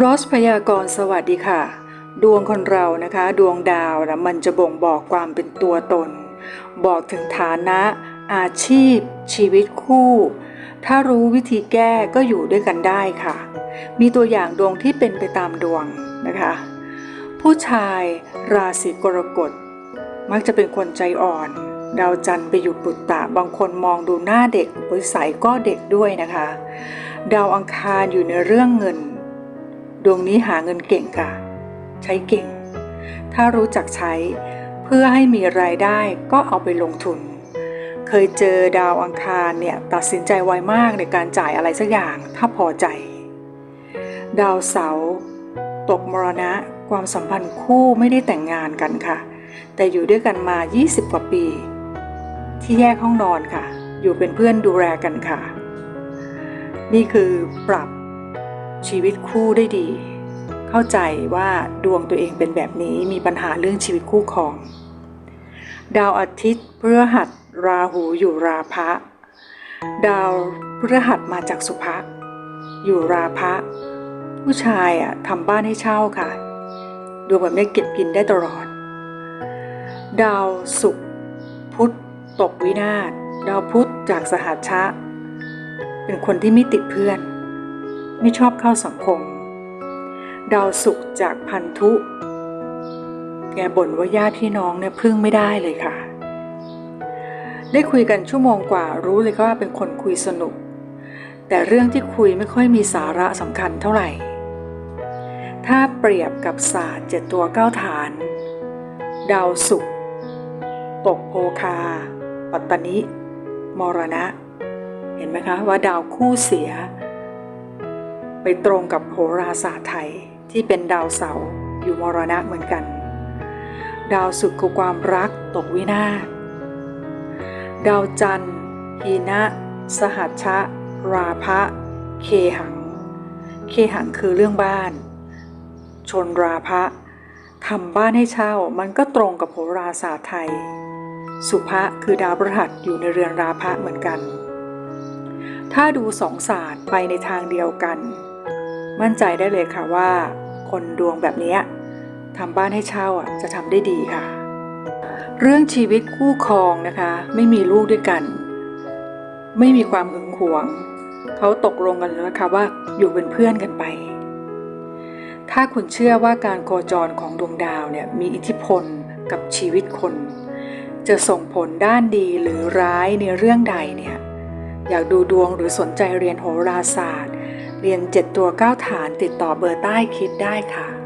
รอสพยากรสวัสดีค่ะ ดวงคนเรานะคะ ดวงดาวนะมันจะบ่งบอกความเป็นตัวตน บอกถึงฐานะ อาชีพ ชีวิตคู่ ถ้ารู้วิธีแก้ก็อยู่ด้วยกันได้ค่ะ มีตัวอย่างดวงที่เป็นไปตามดวงนะคะ ผู้ชายราศีกรกฎ มักจะเป็นคนใจอ่อนดาวจันทร์ไปอยู่ปุตตะบางคนมองดูหน้าเด็กวิสัยก็เด็กด้วยนะคะ ดาวอังคารอยู่ในเรื่องเงิน ดวงนี้หาเงินเก่งค่ะ ใช้เก่ง ถ้ารู้จักใช้เพื่อให้มีรายได้ก็เอาไปลงทุน เคยเจอดาวอังคารเนี่ยตัดสินใจไวมากในการจ่ายอะไรสักอย่างถ้าพอใจ ดาวเสาตกมรณะความสัมพันธ์คู่ไม่ได้แต่งงานกันค่ะ แต่อยู่ด้วยกันมา 20 กว่าปี ที่แยกห้องนอนค่ะ อยู่เป็นเพื่อนดูแลกันค่ะ นี่คือปรับ ชีวิตคู่ได้ดี เข้าใจว่าดวงตัวเองเป็นแบบนี้มีปัญหาเรื่องชีวิตคู่ครอง ดาวอาทิตย์พฤหัสราหูอยู่ราพะ ดาวพฤหัสมาจากสุภะอยู่ราพะ ผู้ชายอะทำบ้านให้เช่าค่ะ ดวงแบบนี้เก็บกินได้ตลอด ดาวศุกร์พุธตกวินาศดาวพุธจากสหัชชะ เป็นคนที่ไม่ติดเพื่อน ไม่ชอบเข้าสังคม ดาวศุกจากพันธุ แกบ่นว่าญาติพี่น้องเนี่ยพึ่งไม่ได้เลยค่ะ ได้คุยกันชั่วโมงกว่ารู้เลยว่าเป็นคนคุยสนุก แต่เรื่องที่คุยไม่ค่อยมีสาระสำคัญเท่าไหร่ ถ้าเปรียบกับศาสตร์เจ็ดตัวเก้าฐาน ดาวศุกร์ตกโภคา ปัตตนิ มรณะ เห็นไหมคะว่าดาวคู่เสีย ไปตรงกับโหราศาสตร์ไทยที่เป็นดาวเสาร์อยู่มรณะเหมือนกัน ดาวศุกร์คือความรักตกวินาศดาวจันทร์หีนะสหัชชะ ราพะ เคหัง เคหังคือเรื่องบ้าน ชนราพะทำบ้านให้เช่ามันก็ตรงกับโหราศาสตร์ไทย สุภะคือดาวพฤหัสอยู่ในเรือนราพะเหมือนกัน ถ้าดูสองศาสตร์ไปในทางเดียวกัน มั่นใจได้เลยค่ะว่า คนดวงแบบนี้ทำบ้านให้เช่าอะจะทำได้ดีค่ะ เรื่องชีวิตคู่ครองนะคะ ไม่มีลูกด้วยกัน ไม่มีความหึงหวง เขาตกลงกันแล้วนะคะว่าอยู่เป็นเพื่อนกันไป ถ้าคุณเชื่อว่าการโคจรของดวงดาวเนี่ยมีอิทธิพลกับชีวิตคน จะส่งผลด้านดีหรือร้ายในเรื่องใดเนี่ยอยากดูดวงหรือสนใจเรียนโหราศาสตร์ เรียน 7 ตัว 9 ฐานติดต่อเบอร์ใต้คิดได้ค่ะ